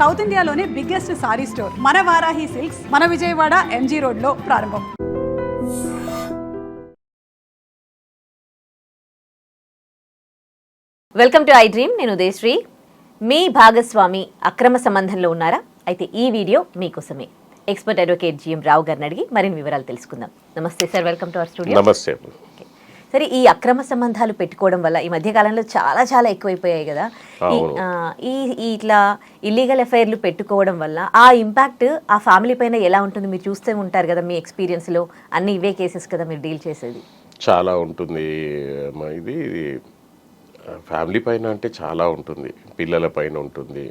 South ఇండియాలోనే biggest sari store. మన Varahi silks మన విజయవాడ ఎంజీ రోడ్లో ప్రారంభం. వెల్కమ్ టు ఐ డ్రీమ్ నేను ఉదయశ్రీ. మీ భాగస్వామి అక్రమ సంబంధంలో ఉన్నారా? అయితే ఈ వీడియో మీకోసమే. ఎక్స్పర్ట్ అడ్వకేట్ జిఎం రావు గారిని అడిగి మరిన్ని వివరాలు తెలుసుకుందాం. నమస్తే sir welcome to our studio. నమస్తే. సరే ఈ అక్రమ సంబంధాలు పెట్టుకోవడం వల్ల ఈ మధ్య కాలంలో చాలా చాలా ఎక్కువైపోయాయి కదా. ఈ ఇట్లా ఇల్లీగల్ అఫైర్లు పెట్టుకోవడం వల్ల ఆ ఇంపాక్ట్ ఆ ఫ్యామిలీ పైన ఎలా ఉంటుంది? మీరు చూస్తూ ఉంటారు కదా మీ ఎక్స్పీరియన్స్లో అన్ని ఇవే కేసెస్ కదా మీరు డీల్ చేసేది. చాలా ఉంటుంది. ఇది ఫ్యామిలీ పైన అంటే చాలా ఉంటుంది. పిల్లల పైన ఉంటుంది.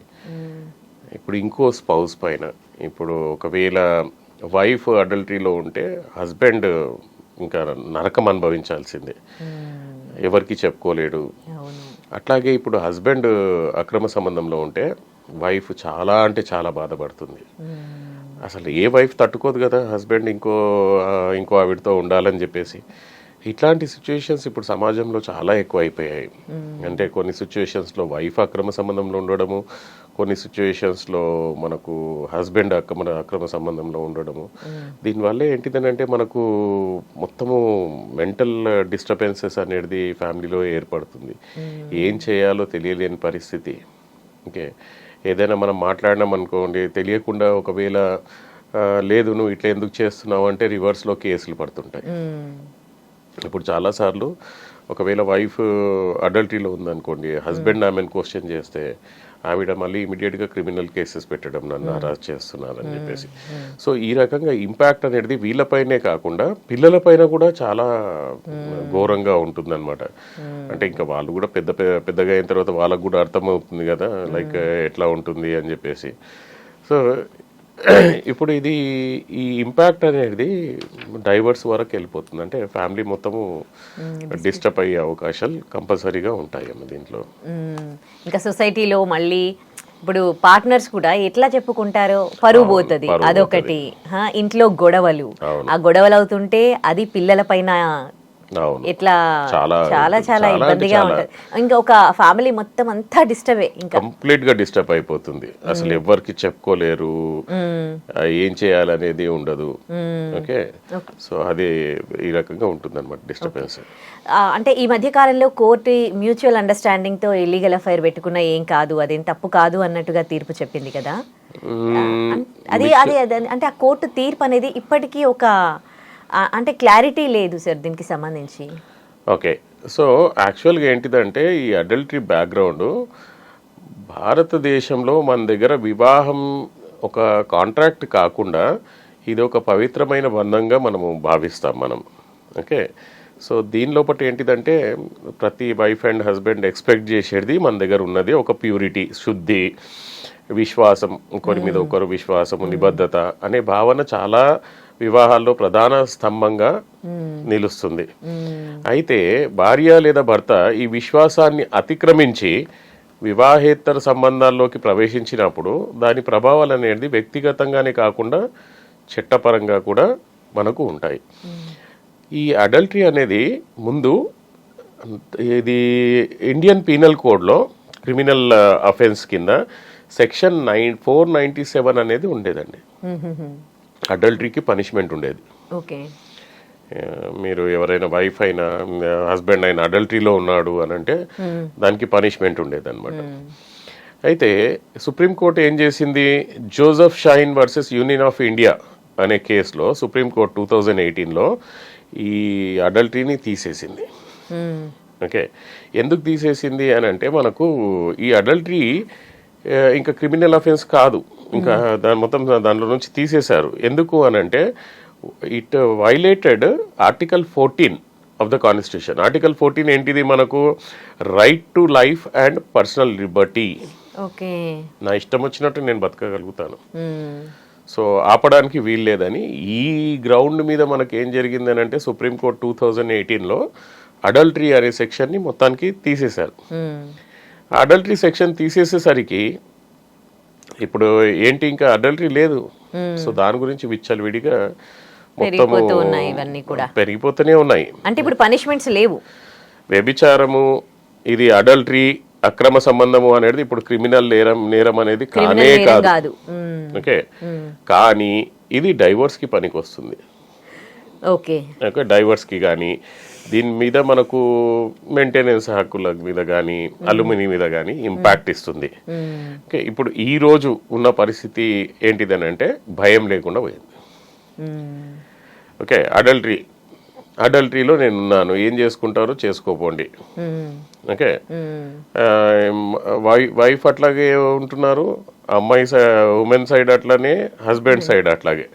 ఇప్పుడు ఇంకో స్పౌస్ పైన. ఇప్పుడు ఒకవేళ వైఫ్ అడల్టరీలో ఉంటే హస్బెండ్ ఇంకా నరకం అనుభవించాల్సిందే. ఎవరికి చెప్పుకోలేడు. అట్లాగే ఇప్పుడు హస్బెండ్ అక్రమ సంబంధంలో ఉంటే వైఫ్ చాలా అంటే చాలా బాధపడుతుంది. అసలు ఏ వైఫ్ తట్టుకోదు కదా హస్బెండ్ ఇంకో ఇంకో ఆవిడతో ఉండాలని చెప్పేసి. ఇట్లాంటి సిచ్యుయేషన్స్ ఇప్పుడు సమాజంలో చాలా ఎక్కువ అయిపోయాయి అంటే కొన్ని సిచ్యుయేషన్స్లో వైఫ్ అక్రమ సంబంధంలో ఉండడము కొన్ని సిచ్యుయేషన్స్లో మనకు హస్బెండ్ అక్రమ అక్రమ సంబంధంలో ఉండడము. దీనివల్ల ఏంటిదనంటే మనకు మొత్తము మెంటల్ డిస్టర్బెన్సెస్ అనేది ఫ్యామిలీలో ఏర్పడుతుంది. ఏం చేయాలో తెలియలేని పరిస్థితి. ఓకే. ఏదైనా మనం మాట్లాడినాం అనుకోండి తెలియకుండా ఒకవేళ లేదు నువ్వు ఇట్లా ఎందుకు చేస్తున్నావు అంటే రివర్స్లో కేసులు పడుతుంటాయి. ఇప్పుడు చాలాసార్లు ఒకవేళ వైఫ్ అడల్టరీలో ఉందనుకోండి హస్బెండ్ ఆమెను క్వశ్చన్ చేస్తే ఆవిడ మళ్ళీ ఇమీడియట్గా క్రిమినల్ కేసెస్ పెట్టడం నన్ను అరెస్ట్ చేస్తున్నారని చెప్పేసి. సో ఈ రకంగా ఇంపాక్ట్ అనేది వీళ్ళపైనే కాకుండా పిల్లలపైన కూడా చాలా ఘోరంగా ఉంటుందన్నమాట. అంటే ఇంకా వాళ్ళు కూడా పెద్ద పెద్దగా అయిన తర్వాత వాళ్ళకు కూడా అర్థమవుతుంది కదా లైక్ ఎట్లా ఉంటుంది అని చెప్పేసి. సో ఇప్పుడు ఇది ఈ ఇంపాక్ట్ అనేది డైవర్స్ వరకు వెళ్ళిపోతుంది. అంటే ఫ్యామిలీ మొత్తము డిస్టర్బ్ అయ్యే అవకాశాలు కంపల్సరీగా ఉంటాయి అమ్మ దీంట్లో. మ్మ్. ఇంకా సొసైటీలో మళ్ళీ ఇప్పుడు పార్ట్నర్స్ కూడా ఎట్లా చెప్పుకుంటారో పరువు పోతుంది. అదొకటి. ఇంట్లో గొడవలు. ఆ గొడవలు అవుతుంటే అది పిల్లల పైన ఎట్లా చాలా చాలా ఇబ్బందిగా. ఉంటుంది. ఇంకా ఒక ఫ్యామిలీ మొత్తం అంతా డిస్టర్బే ఇంకా. కంప్లీట్గా డిస్టర్బ్ అయిపోతుంది. అసలు ఎవరికి చెప్పుకోలేరు. ఏం చేయాలనేది ఉండదు. ఓకే? సో అది ఈ రకంగా ఉంటుంది అనమాట డిస్టర్బెన్స్ అంటే ఈ మధ్య కాలంలో కోర్టు మ్యూచువల్ అండర్స్టాండింగ్తో ఇల్లీగల్ అఫైర్ పెట్టుకున్న ఏం కాదు అదేం తప్పు కాదు అన్నట్టుగా తీర్పు చెప్పింది కదా. అది అది అంటే ఆ కోర్టు తీర్పు అనేది ఇప్పటికీ ఒక అంటే క్లారిటీ లేదు సార్ దీనికి సంబంధించి. ఓకే సో యాక్చువల్గా ఏంటిదంటే ఈ అడల్టరీ బ్యాక్గ్రౌండ్ భారతదేశంలో మన దగ్గర వివాహం ఒక కాంట్రాక్ట్ కాకుండా ఇది ఒక పవిత్రమైన బంధంగా మనము భావిస్తాం మనం. ఓకే సో దీని లోపల ఏంటిదంటే ప్రతి వైఫ్ అండ్ హస్బెండ్ ఎక్స్పెక్ట్ చేసేది మన దగ్గర ఉన్నది ఒక ప్యూరిటీ శుద్ధి విశ్వాసం ఒకరి మీద ఒకరు విశ్వాసము నిబద్ధత అనే భావన చాలా వివాహాల్లో ప్రధాన స్తంభంగా నిలుస్తుంది. అయితే భార్య లేదా భర్త ఈ విశ్వాసాన్ని అతిక్రమించి వివాహేతర సంబంధాల్లోకి ప్రవేశించినప్పుడు దాని ప్రభావాలు అనేది వ్యక్తిగతంగానే కాకుండా చట్టపరంగా కూడా మనకు ఉంటాయి. ఈ అడల్టరీ అనేది ముందు ఇది ఇండియన్ పీనల్ కోడ్లో క్రిమినల్ అఫెన్స్ కింద section nine four ninety seven అనేది ఉండేదండి. అడల్టరీకి పనిష్మెంట్ ఉండేది. ఓకే. మీరు ఎవరైనా వైఫ్ అయినా హస్బెండ్ అయినా అడల్టరీలో ఉన్నాడు అని అంటే దానికి పనిష్మెంట్ ఉండేది అనమాట అయితే సుప్రీంకోర్టు ఏం చేసింది? Joseph Shine versus union of India అనే కేసులో సుప్రీంకోర్టు టూ థౌజండ్ ఎయిటీన్లో ఈ అడల్టరీని తీసేసింది. ఓకే. ఎందుకు తీసేసింది అని అంటే మనకు ఈ అడల్టరీ ఇంకా క్రిమినల్ అఫెన్స్ కాదు. ఇంకా దాని మొత్తం దానిలో నుంచి తీసేశారు. ఎందుకు అని అంటే it violated article fourteen of the constitution. Article fourteen ఏంటిది మనకు? Right to life and personal liberty. Okay. నా ఇష్టం వచ్చినట్టు నేను బతకగలుగుతాను. సో ఆపడానికి వీల్లేదని ఈ గ్రౌండ్ మీద మనకి ఏం జరిగింది అని అంటే సుప్రీంకోర్టు టూ థౌజండ్ ఎయిటీన్లో అడల్టరీ అనే సెక్షన్ని మొత్తానికి తీసేశారు. అడల్టరీ సెక్షన్ తీసేసేసరికి ఇప్పుడు ఏంటి ఇంకా అడల్టరీ లేదు. సో దాని గురించి ఉన్నాయి ఇవన్నీ కూడా. పెరిగిపోతూనే ఉన్నాయి. అంటే ఇప్పుడు పనిష్మెంట్స్ లేవు. వ్యభిచారము ఇది అడల్టరీ అక్రమ సంబంధము అనేది ఇప్పుడు క్రిమినల్ నేరం నేరం అనేది కానే కాదు. మ్మ్. ఓకే? కానీ ఇది డైవర్స్కి పనికి వస్తుంది ఓకే? డైవర్స్కి కానీ దీని మీద మనకు మెయింటెనెన్స్ హక్కుల మీద కానీ అలుమిని మీద కానీ ఇంపాక్ట్ ఇస్తుంది. ఓకే ఇప్పుడు ఈ రోజు ఉన్న పరిస్థితి ఏంటిదని అంటే భయం లేకుండా పోయింది. ఓకే అడల్టరీ అడల్టరీలో నేను ఉన్నాను ఏం చేసుకుంటారో చేసుకోపోండి. ఓకే వైఫ్ అట్లాగే ఉంటున్నారు అమ్మాయి ఉమెన్ సైడ్ అట్లానే హస్బెండ్ సైడ్ అట్లాగే.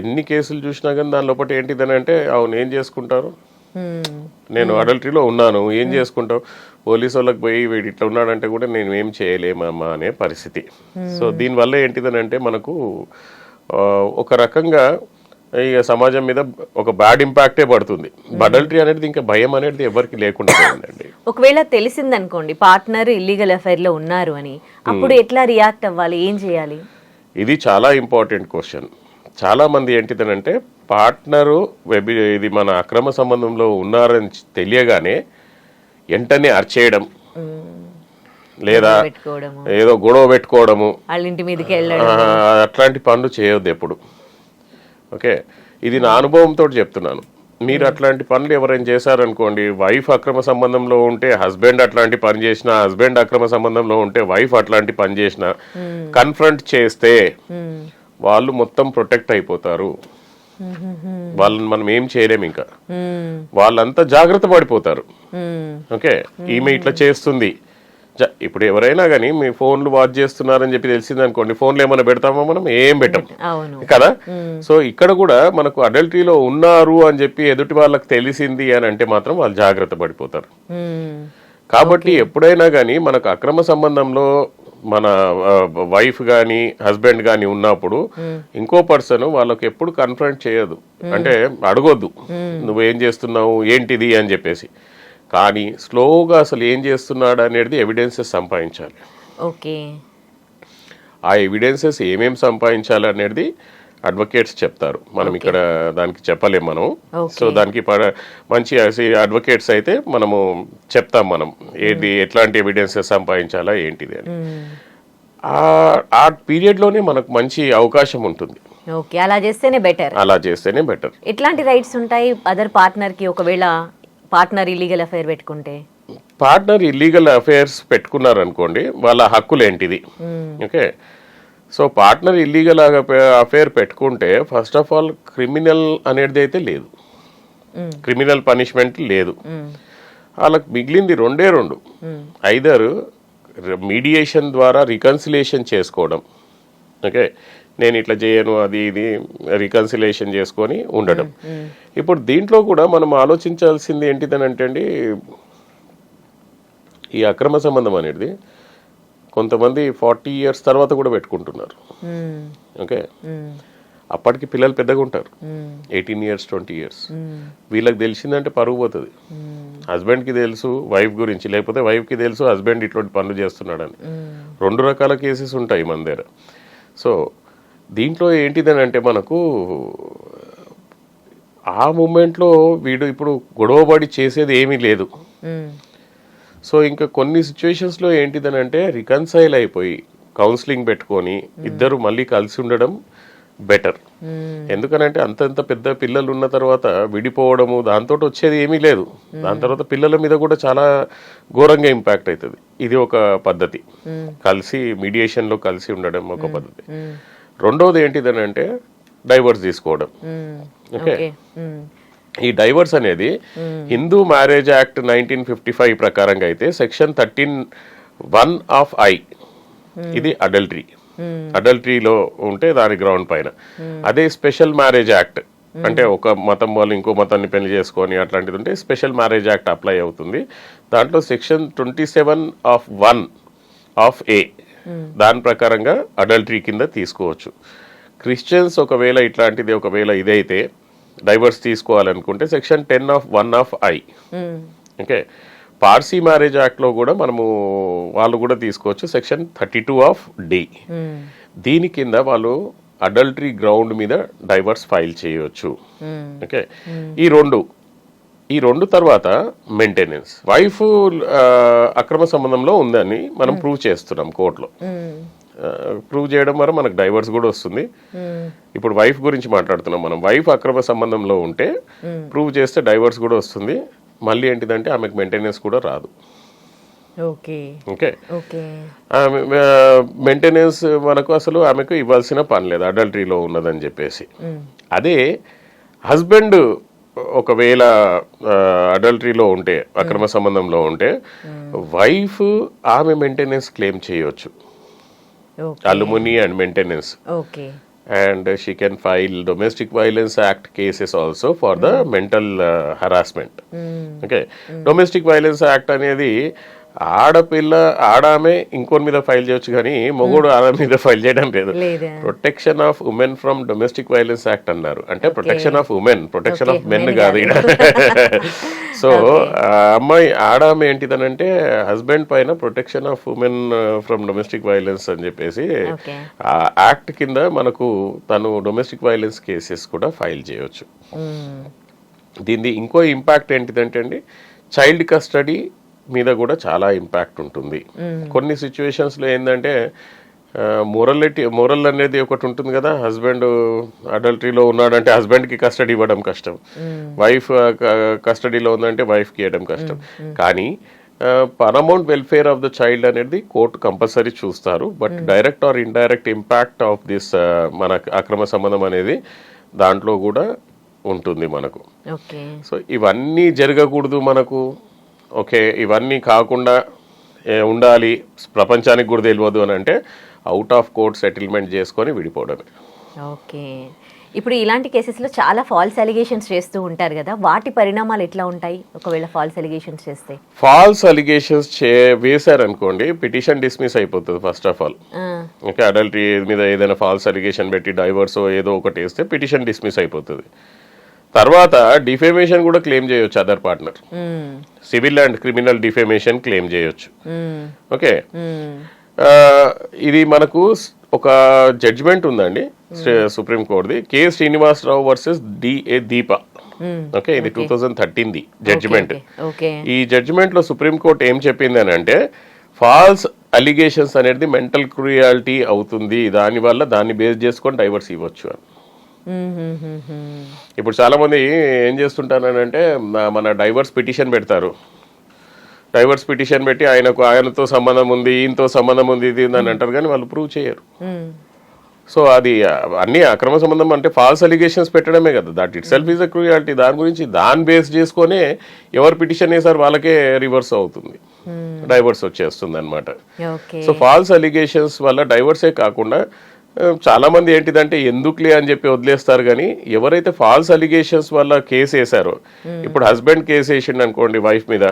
ఎన్ని కేసులు చూసినా కానీ దాని లోపల ఏంటిదని అంటే అవును ఏం చేసుకుంటారు. నేను అడల్టరీలో ఉన్నాను ఏం చేసుకుంటావు? పోలీసు వాళ్ళకి పోయి వీడు ఇట్లా ఉన్నాడంటే కూడా నేను ఏం చేయలేమమ్మా అనే పరిస్థితి. సో దీనివల్ల ఏంటిదని అంటే మనకు ఒక రకంగా ఇక సమాజం మీద ఒక బ్యాడ్ ఇంపాక్టే పడుతుంది. అడల్టరీ అనేది ఇంకా భయం అనేది ఎవరికి లేకుండా పోయిందండి. ఒకవేళ తెలిసిందనుకోండి పార్ట్నర్ ఇల్లీగల్ అఫైర్లో ఉన్నారు అని అప్పుడు ఎట్లా రియాక్ట్ అవ్వాలి? ఏం చేయాలి? ఇది చాలా ఇంపార్టెంట్ క్వశ్చన్. చాలా మంది ఏంటిదనంటే పార్ట్నరు వెబి ఇది మన అక్రమ సంబంధంలో ఉన్నారని తెలియగానే వెంటనే అర్చేయడం. లేదా ఏదో గొడవ పెట్టుకోవడము. అట్లాంటి పనులు చేయొద్దు ఎప్పుడు. ఓకే? ఇది నా అనుభవంతో చెప్తున్నాను. మీరు అట్లాంటి పనులు ఎవరైనా చేశారనుకోండి వైఫ్ అక్రమ సంబంధంలో ఉంటే హస్బెండ్ అట్లాంటి పని చేసిన హస్బెండ్ అక్రమ సంబంధంలో ఉంటే వైఫ్ అట్లాంటి పని చేసిన కన్ఫ్రంట్ చేస్తే. వాళ్ళు మొత్తం ప్రొటెక్ట్ అయిపోతారు. వాళ్ళని మనం ఏం చేయలేము ఇంకా. వాళ్ళంతా జాగ్రత్త పడిపోతారు. ఓకే? ఈమె ఇట్లా చేస్తుంది. ఇప్పుడు ఎవరైనా కానీ మీ ఫోన్లు వాచ్ చేస్తున్నారని చెప్పి తెలిసింది అనుకోండి ఫోన్లు ఏమైనా పెడతామా మనం? ఏం పెట్టం. కదా? సో ఇక్కడ కూడా మనకు అడల్టరీలో ఉన్నారు అని చెప్పి ఎదుటి వాళ్ళకి తెలిసింది అని అంటే మాత్రం వాళ్ళు జాగ్రత్త పడిపోతారు. కాబట్టి ఎప్పుడైనా కానీ మనకు అక్రమ సంబంధంలో మన వైఫ్ కానీ హస్బెండ్ కానీ ఉన్నప్పుడు ఇంకో పర్సన్ వాళ్ళకి ఎప్పుడు కన్ఫ్రంట్ చేయదు. అంటే అడగొద్దు. నువ్వేం చేస్తున్నావు? ఏంటిది? అని చెప్పేసి. కానీ స్లోగా అసలు ఏం చేస్తున్నాడు అనేది ఎవిడెన్సెస్ సంపాదించాలి. ఓకే. ఆ ఎవిడెన్సెస్ ఏమేం సంపాదించాలి అనేది అడ్వకేట్స్ చెప్తారు. మనం ఇక్కడ దానికి చెప్పలేం మనం. సో దానికి మంచి అడ్వకేట్స్ అయితే మనము చెప్తాం మనం. ఏది ఎట్లాంటి ఎవిడెన్సెస్ సంపాదించాలా ఏంటిది అని. మ్మ్. ఆ- ఆ పీరియడ్లోనే మనకు మంచి అవకాశం ఉంటుంది. ఓకే అలా చేస్తేనే బెటర్ అలా చేస్తేనే బెటర్ ఎట్లాంటి రైట్స్ ఉంటాయి అదర్ పార్ట్నర్కి? ఒకవేళ పార్ట్నర్ ఇల్లీగల్ అఫైర్ పెట్టుకుంటే? పార్ట్నర్ ఇల్లీగల్ అఫైర్స్ పెట్టుకున్నారు అనుకోండి వాళ్ళ హక్కులు ఏంటిది? Okay so partner illegal affair పెట్టుకుంటే ఫస్ట్ ఆఫ్ ఆల్ క్రిమినల్ అనేది అయితే లేదు. క్రిమినల్ పనిష్మెంట్ లేదు. వాళ్ళకి మిగిలింది రెండే రెండు. ఐదర్ మీడియేషన్ ద్వారా రికన్సిలేషన్ చేసుకోవడం. ఓకే? నేను ఇట్లా చేయను అది ఇది రికన్సిలేషన్ చేసుకొని ఉండడం. ఇప్పుడు దీంట్లో కూడా మనం ఆలోచించాల్సింది ఏంటిదని అంటే అండి ఈ అక్రమ సంబంధం అనేది కొంతమంది ఫార్టీ ఇయర్స్ తర్వాత కూడా పెట్టుకుంటున్నారు. మ్మ్. ఓకే? మ్మ్. అప్పటికి పిల్లలు పెద్దగా ఉంటారు. Eighteen years twenty years. వీళ్ళకి తెలిసిందంటే పరుగు పోతుంది. హస్బెండ్కి తెలుసు వైఫ్ గురించి. లేకపోతే వైఫ్కి తెలుసు హస్బెండ్ ఇటువంటి పనులు చేస్తున్నాడని. రెండు రకాల కేసెస్ ఉంటాయి మన దగ్గర సో దీంట్లో ఏంటిదని అంటే మనకు ఆ మూమెంట్లో వీడు ఇప్పుడు గొడవబడి చేసేది ఏమీ లేదు. సో ఇంకా కొన్ని సిచ్యువేషన్స్లో ఏంటిదని అంటే రికన్సైల్ అయిపోయి కౌన్సిలింగ్ పెట్టుకొని ఇద్దరు మళ్ళీ కలిసి ఉండడం బెటర్ మ్మ్. ఎందుకనంటే అంతంత పెద్ద పిల్లలు ఉన్న తర్వాత విడిపోవడము దాంతో వచ్చేది ఏమీ లేదు. దాని తర్వాత పిల్లల మీద కూడా చాలా ఘోరంగా ఇంపాక్ట్ అవుతుంది ఇది ఒక పద్ధతి. కలిసి మీడియేషన్లో కలిసి ఉండడం ఒక పద్ధతి. రెండోది ఏంటిదని అంటే డైవర్స్ తీసుకోవడం. ఓకే. ఈ డైవర్స్ అనేది Hindu marriage act nineteen fifty five ప్రకారంగా అయితే section thirteen one of I ఇది అడల్టరీ. అడల్టరీలో ఉంటే దాని గ్రౌండ్ పైన. అదే స్పెషల్ మ్యారేజ్ యాక్ట్ అంటే ఒక మతం వాళ్ళు ఇంకో మతాన్ని పెళ్ళి చేసుకొని అట్లాంటిది ఉంటే స్పెషల్ మ్యారేజ్ యాక్ట్ అప్లై అవుతుంది. దాంట్లో section twenty seven of one of A దాని ప్రకారంగా అడల్టరీ కింద తీసుకోవచ్చు. క్రిస్టియన్స్ ఒకవేళ ఇట్లాంటిది ఒకవేళ ఇదైతే డైవర్స్ తీసుకోవాలనుకుంటే section ten of one of I. Okay. Parsi marriage యాక్ట్లో కూడా మనము వాళ్ళు కూడా తీసుకోవచ్చు section thirty two of D. దీని కింద వాళ్ళు అడల్టరీ గ్రౌండ్ మీద డైవర్స్ ఫైల్ చేయవచ్చు. ఓకే. ఈ రెండు. ఈ రెండు తర్వాత మెయింటెనెన్స్. వైఫ్ అక్రమ సంబంధంలో ఉందని మనం ప్రూవ్ చేస్తున్నాం కోర్టులో. ప్రూవ్ చేయడం వల్ల మనకు డైవర్స్ కూడా వస్తుంది. ఇప్పుడు వైఫ్ గురించి మాట్లాడుతున్నాం మనం. వైఫ్ అక్రమ సంబంధంలో ఉంటే ప్రూవ్ చేస్తే డైవర్స్ కూడా వస్తుంది. మళ్ళీ ఏంటిదంటే ఆమెకు మెయింటెనెన్స్ కూడా రాదు. ఓకే. ఓకే? ఓకే. ఆమె మెయింటెనెన్స్ మనకు అసలు ఆమెకు ఇవ్వాల్సిన పని లేదు. అడల్టరీలో ఉన్నదని చెప్పేసి. అదే హస్బెండ్ ఒకవేళ అడల్టరీలో ఉంటే అక్రమ సంబంధంలో ఉంటే వైఫ్ ఆమె మెయింటెనెన్స్ క్లెయిమ్ చేయొచ్చు. Alimony and maintenance okay and she can file domestic violence act cases also for the mental uh, harassment okay domestic violence act అనేది ఆడపిల్ల ఆడామే ఇంకోని మీద ఫైల్ చేయొచ్చు కానీ మొగుడు ఆడ మీద ఫైల్ చేయడం లేదు. Protection of women from domestic violence act అన్నారు. అంటే protection of women protection of men కాదు. సో అమ్మాయి ఆడామె ఏంటిదనంటే హస్బెండ్ పైన protection of women from domestic violence అని చెప్పేసి. ఆ యాక్ట్ కింద మనకు తను డొమెస్టిక్ వైలెన్స్ కేసెస్ కూడా ఫైల్ చేయొచ్చు. దీని ఇంకో ఇంపాక్ట్ ఏంటిదంటే అండి చైల్డ్ కస్టడీ మీద కూడా చాలా ఇంపాక్ట్ ఉంటుంది. కొన్ని సిచ్యువేషన్స్లో ఏంటంటే మొరలిటీ మొరల్ అనేది ఒకటి ఉంటుంది కదా హస్బెండ్ అడల్టరీలో ఉన్నాడంటే హస్బెండ్కి కస్టడీ ఇవ్వడం కష్టం. వైఫ్ కస్టడీలో ఉందంటే వైఫ్కి ఇవ్వడం కష్టం. కానీ paramount welfare of the child అనేది కోర్టు కంపల్సరీ చూస్తారు. But direct or indirect impact of this మన అక్రమ సంబంధం అనేది దాంట్లో కూడా ఉంటుంది మనకు. ఓకే సో ఇవన్నీ జరగకూడదు మనకు. ఓకే ఇవన్నీ కాకుండా ఉండాలి ప్రపంచానికి కూడా తెలియదు అని అంటే అవుట్ ఆఫ్ కోర్ట్ సెటిల్మెంట్ చేసుకొని విడిపోవడమే. ఓకే. ఇప్పుడు ఇలాంటి కేసెస్లో చాలా ఫాల్స్ అలిగేషన్స్ చేస్తూ ఉంటారు కదా వాటి పరిణామాలు ఎట్లా ఉంటాయి? ఒకవేళ ఫాల్స్ అలిగేషన్స్ చేస్తే. ఫాల్స్ అలిగేషన్స్ చే వేశారనుకోండి పిటిషన్ డిస్మిస్ అయిపోతుంది first of all okay adultery మీద ఏదైనా ఫాల్స్ అలిగేషన్ పెట్టి డైవర్స్ ఏదో ఒకటి వేస్తే పిటిషన్ డిస్మిస్ అయిపోతుంది. తర్వాత డిఫేమేషన్ కూడా క్లెయిమ్ చేయొచ్చు other partner. Civil and criminal defamation claim చేయొచ్చు. ఓకే? ఇది మనకు ఒక జడ్జిమెంట్ ఉందండి supreme కోర్టుది. K Srinivasa Rao versus DA Deepa. Okay? ఇది టూ థౌజండ్ థర్టీన్ది జడ్జిమెంట్. ఈ జడ్జిమెంట్లో సుప్రీం కోర్ట్ ఏం చెప్పింది అని అంటే ఫాల్స్ అలిగేషన్స్ అనేది మెంటల్ క్రూయాలిటీ అవుతుంది. దానివల్ల దాన్ని బేస్ చేసుకొని డైవర్స్ ఇవ్వచ్చు అని. ఇప్పుడు చాలా మంది ఏం చేస్తుంటారంటే నా- మన డైవర్స్ పిటిషన్ పెడతారు. డైవర్స్ పిటిషన్ పెట్టి ఆయనకు ఆయనతో సంబంధం ఉంది ఈయనతో సంబంధం ఉంది ఇది అని అంటారు కానీ వాళ్ళు ప్రూవ్ చేయరు. సో అది అన్ని అక్రమ సంబంధం అంటే ఫాల్స్ అలిగేషన్స్ పెట్టడమే కదా. That itself is a cruelty దాని గురించి దాన్ని బేస్ చేసుకొనే ఎవరు పిటిషన్ వేసారు వాళ్ళకే రివర్స్ అవుతుంది. డైవర్స్ వచ్చేస్తుంది అనమాట సో ఫాల్స్ అలిగేషన్స్ వల్ల డైవర్సే కాకుండా ఆ, చాలా మంది ఏంటిదంటే ఎందుకులే అని చెప్పి వదిలేస్తారు కానీ ఎవరైతే ఫాల్స్ అలిగేషన్స్ వల్ల కేసు వేసారో ఇప్పుడు హస్బెండ్ కేసు వేసిండు అనుకోండి వైఫ్ మీద.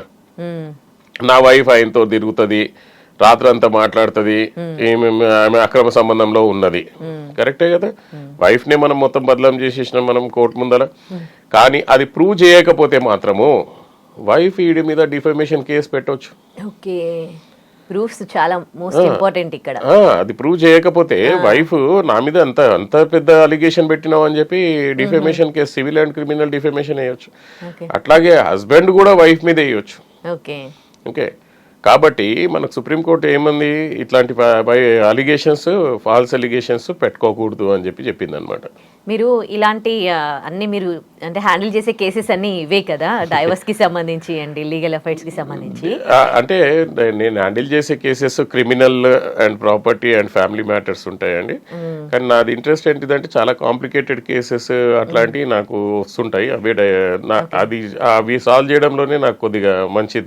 నా వైఫ్ ఆయనతో తిరుగుతుంది రాత్రంతా మాట్లాడుతుంది ఆమె అక్రమ సంబంధంలో ఉన్నది. కరెక్టే కదా? వైఫ్ నే మనం మొత్తం బదలం చేసేసినాం మనం కోర్టు ముందర. కానీ అది ప్రూవ్ చేయకపోతే మాత్రము వైఫ్ ఈడి మీద డిఫమేషన్ కేసు పెట్టొచ్చు. ఓకే. ప్రూఫ్స్ చాలా మోస్ట్ ఇంపార్టెంట్ ఇక్కడ. అది ప్రూవ్ చేయకపోతే వైఫ్ నా మీద అంత అంత పెద్ద అలిగేషన్ పెట్టినావు అని చెప్పి defamation case civil and criminal defamation వేయొచ్చు. అట్లాగే హస్బెండ్ కూడా వైఫ్ మీద వేయొచ్చు. ఓకే. ఓకే. కాబట్టి మనకు సుప్రీంకోర్టు ఏమంది? ఇట్లాంటి అలిగేషన్స్ ఫాల్స్ అలిగేషన్స్ పెట్టుకోకూడదు అని చెప్పి చెప్పింది అనమాట మీరు ఇలాంటి అన్ని మీరు అంటే హ్యాండిల్ చేసే కేసెస్ అన్ని ఇవే కదా? డైవర్స్కి సంబంధించి అండ్ లీగల్ అఫైర్స్కి సంబంధించి అంటే నేను హ్యాండిల్ చేసే cases criminal and property and family matters ఉంటాయండి. కానీ నాది ఇంట్రెస్ట్ ఏంటిదంటే చాలా కాంప్లికేటెడ్ కేసెస్ అట్లాంటివి నాకు వస్తుంటాయి. అవి అది అవి సాల్వ్ చేయడంలోనే నాకు కొద్దిగా మంచి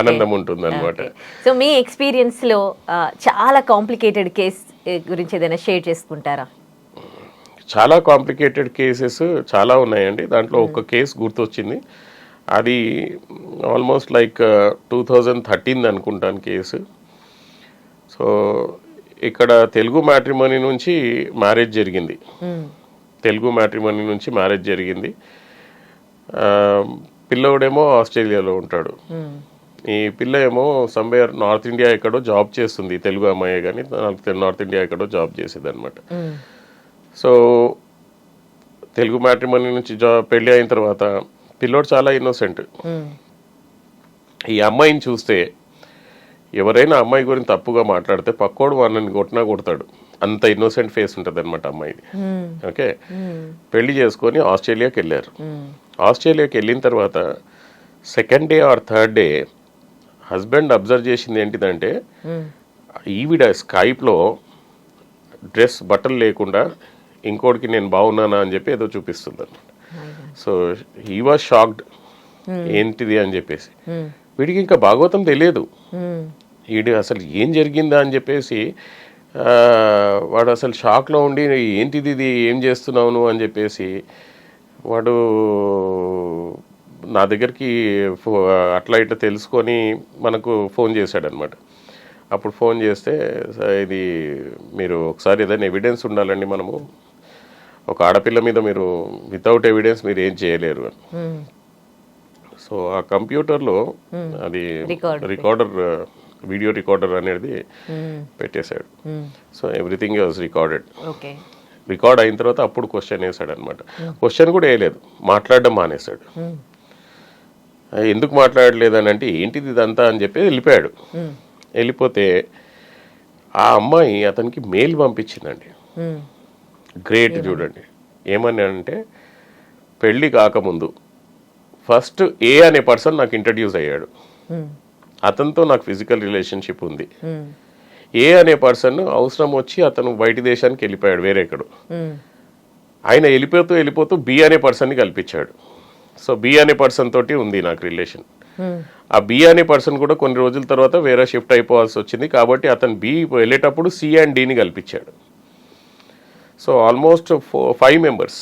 ఆనందం ఉంటుంది అనమాట సో మీ ఎక్స్పీరియన్స్లో చాలా కాంప్లికేటెడ్ కేస్ గురించి ఏదైనా షేర్ చేసుకుంటారా? చాలా కాంప్లికేటెడ్ కేసెస్ చాలా ఉన్నాయండి. దాంట్లో ఒక కేసు గుర్తొచ్చింది. అది almost like two thousand thirteen అనుకుంటాను కేసు. సో ఇక్కడ తెలుగు మ్యాట్రిమనీ నుంచి మ్యారేజ్ జరిగింది. మ్మ్. తెలుగు మ్యాట్రిమనీ నుంచి మ్యారేజ్ జరిగింది. ఆ, పిల్లోడేమో ఆస్ట్రేలియాలో ఉంటాడు. మ్మ్. ఈ పిల్ల ఏమో సంవేర్ నార్త్ ఇండియా ఎక్కడో జాబ్ చేస్తుంది. తెలుగు అమ్మాయి కానీ నార్త్ ఇండియా ఎక్కడో జాబ్ చేసేది అనమాట. సో తెలుగు మ్యాట్రిమనీ నుంచి జా పెళ్ళి అయిన తర్వాత పిల్లోడు చాలా ఇన్నోసెంట్ ఈ అమ్మాయిని చూస్తే ఎవరైనా అమ్మాయి గురించి తప్పుగా మాట్లాడితే పక్కోడు వాళ్ళని కొట్టినా కొడతాడు. అంత ఇన్నోసెంట్ ఫేస్ ఉంటుంది అనమాట అమ్మాయిది ఓకే? పెళ్ళి చేసుకొని ఆస్ట్రేలియాకి వెళ్ళారు. ఆస్ట్రేలియాకి వెళ్ళిన తర్వాత second day or third day husband observe చేసింది ఏంటిదంటే ఈవిడ స్కైప్లో డ్రెస్ బట్టలు లేకుండా ఇంకోటికి నేను బాగున్నానా అని చెప్పి ఏదో చూపిస్తుంది అనమాట సో హీ వాజ్ షాక్డ్ ఏంటిది అని చెప్పేసి. ఉమ్, వీడికి ఇంకా భాగవతం తెలియదు. ఉమ్, వీడు అసలు ఏం జరిగిందా అని చెప్పేసి వాడు అసలు షాక్లో ఉండి ఏంటిది ఇది ఏం చేస్తున్నావు నువ్వు అని చెప్పేసి వాడు నా దగ్గరికి అట్లా ఇట్లా తెలుసుకొని మనకు ఫోన్ చేశాడనమాట అప్పుడు ఫోన్ చేస్తే "సార్, ఇది మీరు ఒకసారి ఏదైనా ఎవిడెన్స్ ఉండాలండి మనము. ఒక ఆడపిల్ల మీద మీరు వితౌట్ ఎవిడెన్స్ మీరు ఏం చేయలేరు అని. ఉమ్, సో ఆ కంప్యూటర్లో అది Record. రికార్డర్ వీడియో రికార్డర్ అనేది ఉమ్, పెట్టేశాడు. So everything was recorded okay record అయిన తర్వాత అప్పుడు క్వశ్చన్ వేసాడు అనమాట క్వశ్చన్ కూడా వేయలేదు. మాట్లాడడం మానేశాడు. ఎందుకు మాట్లాడలేదు అని అంటే ఏంటిది ఇదంతా అని చెప్పి వెళ్ళిపోయాడు. వెళ్ళిపోతే ఆ అమ్మాయి అతనికి మెయిల్ పంపించిందండి. గ్రేట్ చూడండి. ఏమని అంటే పెళ్ళి కాకముందు ఫస్ట్ ఏ అనే పర్సన్ నాకు ఇంట్రడ్యూస్ అయ్యాడు. అతనితో నాకు ఫిజికల్ రిలేషన్షిప్ ఉంది. ఏ అనే పర్సన్ అవసరం వచ్చి అతను బయటి దేశానికి వెళ్ళిపోయాడు వేరే ఎక్కడు. ఆయన వెళ్ళిపోతూ వెళ్ళిపోతూ బి అనే పర్సన్ని కల్పించాడు. సో బి అనే పర్సన్ తోటి ఉంది నాకు రిలేషన్ ఆ బి అనే పర్సన్ కూడా కొన్ని రోజుల తర్వాత వేరే షిఫ్ట్ అయిపోవాల్సి వచ్చింది కాబట్టి అతను బి వెళ్ళేటప్పుడు సి అండ్ డిని కల్పించాడు. So almost five members.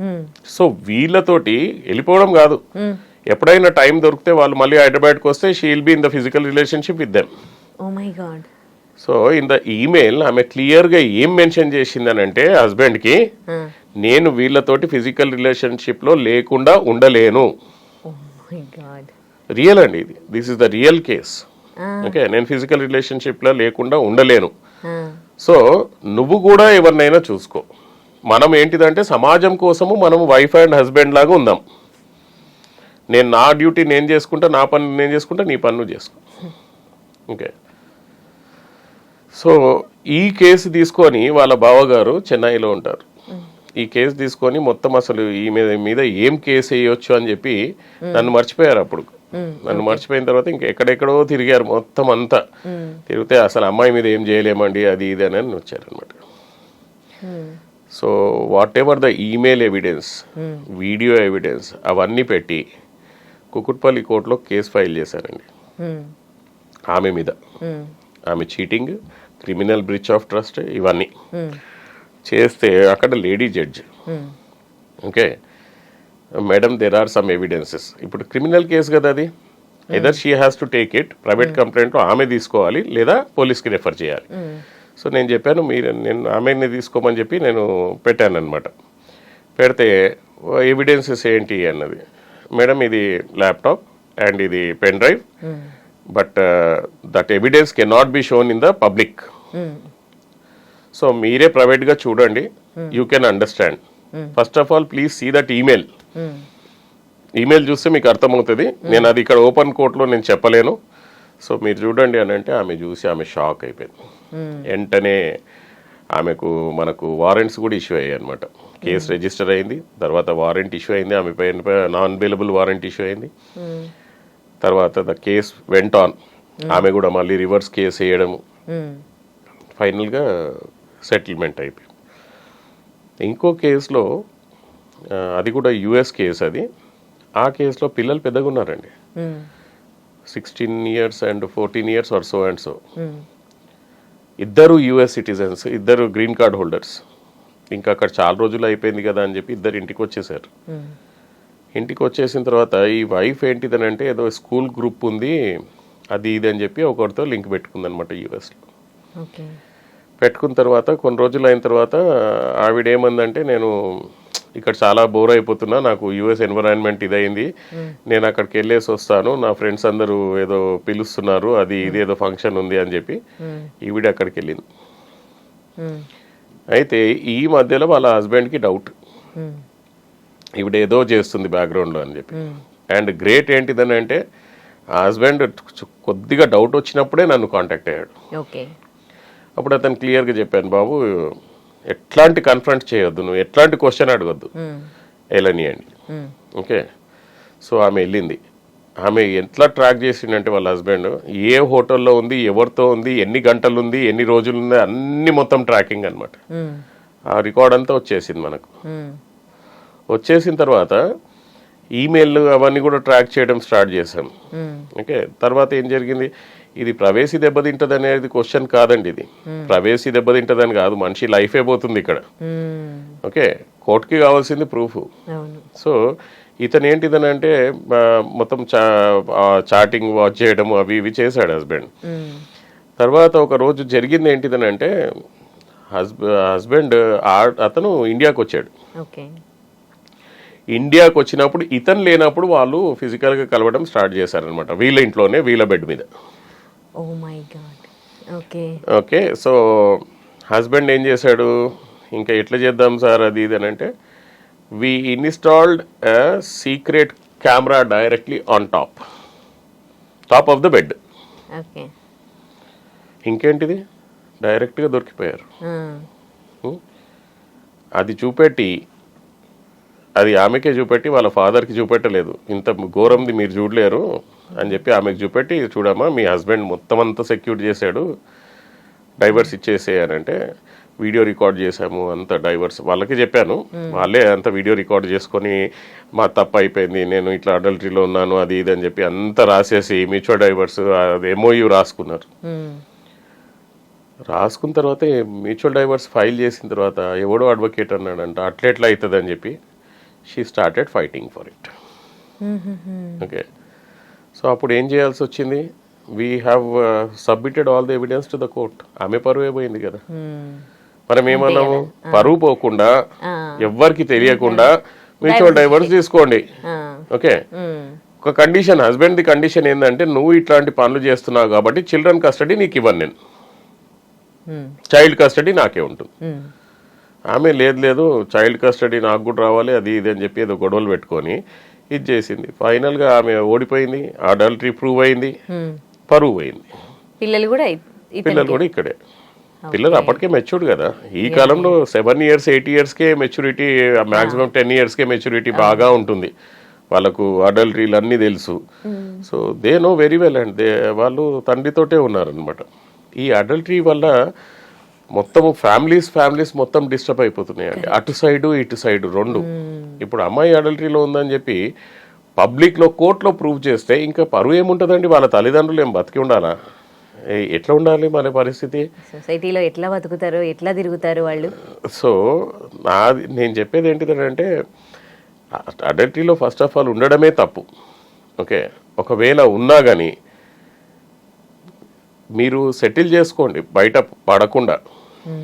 Um, so వీళ్ళతోటి వెళ్ళిపోవడం కాదు. ఉమ్. ఎప్పుడైనా టైం దొరికితే వాళ్ళు మళ్ళీ హైదరాబాద్కి వస్తే she'll be in the physical relationship with them so in the email ఆమె క్లియర్గా ఏం మెన్షన్ చేసిందనంటే హస్బెండ్కి నేను వీళ్ళతోటి ఫిజికల్ రిలేషన్షిప్లో లేకుండా ఉండలేను. రియల్ అండి ఇది. This is the real case okay నేను ఫిజికల్ రిలేషన్షిప్లో లేకుండా ఉండలేను. సో నువ్వు కూడా ఎవరినైనా చూసుకో. మనం ఏంటిదంటే సమాజం కోసము మనం వైఫ్ అండ్ హస్బెండ్ లాగా ఉందాం. నేను నా డ్యూటీ నేను చేసుకుంటా నా పని నేను చేసుకుంటా నీ పని నువ్వు చేసుకో. ఓకే? సో ఈ కేసు తీసుకొని వాళ్ళ బావగారు చెన్నైలో ఉంటారు. ఈ కేసు తీసుకొని మొత్తం అసలు ఈ మీద మీద ఏం కేసు వేయొచ్చు అని చెప్పి నన్ను మర్చిపోయారు అప్పుడు. నన్ను మర్చిపోయిన తర్వాత ఇంక ఎక్కడెక్కడో తిరిగారు మొత్తం అంతా. తిరిగితే అసలు అమ్మాయి మీద ఏం చేయలేమండి అది ఇది అని అని వచ్చారనమాట so whatever the email evidence video evidence అవన్నీ పెట్టి కుకుట్పల్లి కోర్టులో కేసు ఫైల్ చేశారండి. ఆమె మీద. ఆమె cheating criminal breach of trust ఇవన్నీ. చేస్తే అక్కడ lady judge okay madam there are some evidences ఇప్పుడు క్రిమినల్ కేసు కదా అది? Either she has to take it private కంప్లైంట్లో ఆమె తీసుకోవాలి లేదా పోలీస్కి రెఫర్ చేయాలి. సో నేను చెప్పాను మీరు నేను ఆమెని తీసుకోమని చెప్పి నేను పెట్టాను అనమాట పెడితే ఎవిడెన్సెస్ ఏంటి అన్నది. మేడం ఇది ల్యాప్టాప్ అండ్ ఇది pen drive but that evidence can not be shown in the public so మీరే ప్రైవేట్గా చూడండి. You can understand first of all please see that email email చూస్తే మీకు అర్థమవుతుంది. నేను అది ఇక్కడ ఓపెన్ కోర్టులో నేను చెప్పలేను. సో మీరు చూడండి అని అంటే ఆమె చూసి ఆమె షాక్ అయిపోయింది. వెంటనే ఆమెకు మనకు వారెంట్స్ కూడా ఇష్యూ అయ్యాయి అనమాట కేసు రిజిస్టర్ అయింది. తర్వాత వారెంట్ ఇష్యూ అయింది. ఆమె పైన నాన్ అవైలబుల్ వారెంట్ ఇష్యూ అయింది. తర్వాత ద కేస్ వెంట ఆన్ ఆమె కూడా మళ్ళీ రివర్స్ కేసు వేయడము. ఫైనల్గా సెటిల్మెంట్ అయిపోయింది. ఇంకో కేసులో అది కూడా యుఎస్ కేసు అది. ఆ కేసులో పిల్లలు పెద్దగా ఉన్నారండి. Sixteen years and fourteen years or so and so. ఇద్దరు యుఎస్ సిటిజన్స్ ఇద్దరు గ్రీన్ కార్డ్ హోల్డర్స్. ఇంకా అక్కడ చాలా రోజులు అయిపోయింది కదా అని చెప్పి ఇద్దరు ఇంటికి వచ్చేసారు. ఇంటికి వచ్చేసిన తర్వాత ఈ వైఫ్ ఏంటిదనంటే ఏదో స్కూల్ గ్రూప్ ఉంది అది ఇది అని చెప్పి ఒకరితో లింక్ పెట్టుకుందనమాట యూఎస్లో. ఓకే. పెట్టుకున్న తర్వాత కొన్ని రోజులు అయిన తర్వాత ఆవిడ ఏమందంటే నేను ఇక్కడ చాలా బోర్ అయిపోతున్నా నాకు యుఎస్ ఎన్విరాన్మెంట్ ఇదైంది నేను అక్కడికి వెళ్ళేసి వస్తాను. నా ఫ్రెండ్స్ అందరూ ఏదో పిలుస్తున్నారు. అది ఇది ఏదో ఫంక్షన్ ఉంది అని చెప్పి ఈవిడ అక్కడికి వెళ్ళింది. అయితే ఈ మధ్యలో వాళ్ళ హస్బెండ్కి డౌట్. ఈవిడ ఏదో చేస్తుంది బ్యాక్గ్రౌండ్లో అని చెప్పి. అండ్ గ్రేట్ ఏంటిదని అంటే హస్బెండ్ కొద్దిగా డౌట్ వచ్చినప్పుడే నన్ను కాంటాక్ట్ అయ్యాడు. ఓకే. అప్పుడు అతను క్లియర్గా చెప్పాను బాబు ఎట్లాంటి కన్ఫ్రంట్ చేయొద్దు నువ్వు ఎట్లాంటి క్వశ్చన్ అడగవద్దు ఎలని అండి. ఓకే? సో ఆమె వెళ్ళింది. ఆమె ఎట్లా ట్రాక్ చేసిండంటే వాళ్ళ హస్బెండ్ ఏ హోటల్లో ఉంది ఎవరితో ఉంది ఎన్ని గంటలు ఉంది ఎన్ని రోజులు ఉంది అన్ని మొత్తం ట్రాకింగ్ అనమాట ఆ రికార్డ్ అంతా వచ్చేసింది మనకు. వచ్చేసిన తర్వాత ఈమెయిల్ అవన్నీ కూడా ట్రాక్ చేయడం స్టార్ట్ చేశాం. ఓకే? తర్వాత ఏం జరిగింది? ఇది ప్రవేశీ దెబ్బతింటది అనేది క్వశ్చన్ కాదండి ఇది. ప్రవేశీ దెబ్బతింటదని కాదు మనిషి లైఫే పోతుంది ఇక్కడ. ఓకే కోర్టుకి కావాల్సింది ప్రూఫ్ సో ఇతను ఏంటిదని అంటే ఆ, మొత్తం చాటింగ్ వాచ్ చేయడం అవి ఇవి చేశాడు హస్బెండ్ తర్వాత ఒక రోజు జరిగింది ఏంటిదని అంటే హస్బ హస్బెండ్ అతను ఇండియాకి వచ్చాడు. ఇండియాకి వచ్చినప్పుడు ఇతను లేనప్పుడు వాళ్ళు ఫిజికల్గా కలవడం స్టార్ట్ చేశారనమాట వీళ్ళ ఇంట్లోనే వీళ్ళ బెడ్ మీద. ఓ my god okay okay so husband ఏం చేశాడు? ఇంకా ఎట్లా చేద్దాం సార్ అది ఇది అని అంటే we installed secret camera directly on top top of the bed okay ఇంకేంటిది? డైరెక్ట్గా దొరికిపోయారు. ఉం? అది చూపెట్టి అది ఆమెకే చూపెట్టి వాళ్ళ ఫాదర్కి చూపెట్టలేదు. ఇంత ఘోరంది మీరు చూడలేరు అని చెప్పి ఆమెకు చూపెట్టి చూడమ్మా మీ హస్బెండ్ మొత్తం అంతా సెక్యూర్ చేశాడు డైవర్స్ ఇచ్చేసేయనంటే వీడియో రికార్డ్ చేశాము అంత డైవర్స్ వాళ్ళకి చెప్పాను. వాళ్ళే అంత వీడియో రికార్డ్ చేసుకొని మా తప్పు అయిపోయింది నేను ఇట్లా అడల్టరీలో ఉన్నాను అది ఇది అని చెప్పి అంతా రాసేసి మ్యూచువల్ డైవర్స్ అది ఎంఓయూ రాసుకున్నారు. రాసుకున్న తర్వాత మ్యూచువల్ డైవర్స్ ఫైల్ చేసిన తర్వాత ఎవడో అడ్వకేట్ అన్నాడంట అట్లా ఎట్లా అవుతుంది అని చెప్పి she started fighting for it okay so అప్పుడు ఏం చేయాల్సి వచ్చింది? We have submitted all the evidence to the court ఆమె పరువే పోయింది కదా. మనం ఏమన్నాము? పరువు పోకుండా ఎవ్వరికి తెలియకుండా మ్యూచువల్ డైవర్స్ తీసుకోండి. ఓకే ఒక కండిషన్ హస్బెండ్ ది కండిషన్ ఏంటంటే నువ్వు ఇట్లాంటి పనులు చేస్తున్నావు కాబట్టి చిల్డ్రన్ కస్టడీ నీకు ఇవ్వను నేను. చైల్డ్ కస్టడీ నాకే ఉంటుంది. ఆమె లేదు లేదు చైల్డ్ కస్టడీ నాకు కూడా రావాలి అది ఇది అని చెప్పి ఏదో గొడవలు పెట్టుకొని ఇది చేసింది. ఫైనల్గా ఆమె ఓడిపోయింది అడల్టరీ ప్రూవ్ అయింది పరువు అయింది పిల్లలు కూడా పిల్లలు కూడా ఇక్కడే. పిల్లలు అప్పటికే మెచ్యూర్డ్ కదా. ఈ కాలంలో సెవెన్ ఇయర్స్ ఎయిట్ ఇయర్స్కే మెచ్యూరిటీ మాక్సిమం టెన్ ఇయర్స్కే మెచ్యూరిటీ బాగా ఉంటుంది. వాళ్ళకు అడల్టరీలు అన్నీ తెలుసు. So they know very well and they వాళ్ళు తండ్రితోటే ఉన్నారనమాట ఈ అడల్టరీ వల్ల మొత్తం ఫ్యామిలీస్ ఫ్యామిలీస్ మొత్తం డిస్టర్బ్ అయిపోతున్నాయండి అటు సైడు ఇటు సైడు రెండు. ఇప్పుడు అమ్మాయి అడల్టరీలో ఉందని చెప్పి పబ్లిక్లో కోర్టులో ప్రూవ్ చేస్తే ఇంకా పరువు ఏముంటుందండి? వాళ్ళ తల్లిదండ్రులు ఏం బతికి ఉండాలా? ఎట్లా ఉండాలి మన పరిస్థితి? సొసైటీలో ఎట్లా బతుకుతారో? ఎట్లా తిరుగుతారు వాళ్ళు? సో నాది నేను చెప్పేది ఏంటిదంటే అడల్టరీలో ఫస్ట్ ఆఫ్ ఆల్ ఉండడమే తప్పు. ఓకే? ఒకవేళ ఉన్నా కానీ మీరు సెటిల్ చేసుకోండి బయట పడకుండా.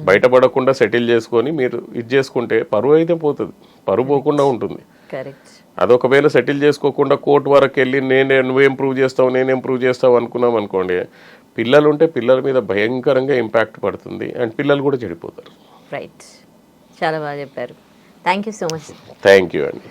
బయట పడకుండా సెటిల్ చేసుకొని మీరు ఇది చేసుకుంటే పరువు అయితే పోతుంది పరువు పోకుండా ఉంటుంది. అదొకవేళ సెటిల్ చేసుకోకుండా కోర్టు వరకు వెళ్ళి నేనే నువ్వేం ప్రూవ్ చేస్తావు నేనేం ప్రూవ్ చేస్తావు అనుకున్నాం అనుకోండి పిల్లలు ఉంటే పిల్లల మీద భయంకరంగా ఇంపాక్ట్ పడుతుంది అండ్ పిల్లలు కూడా చెడిపోతారు. రైట్ చాలా బాగా చెప్పారు. Thank you so much thank you అండి.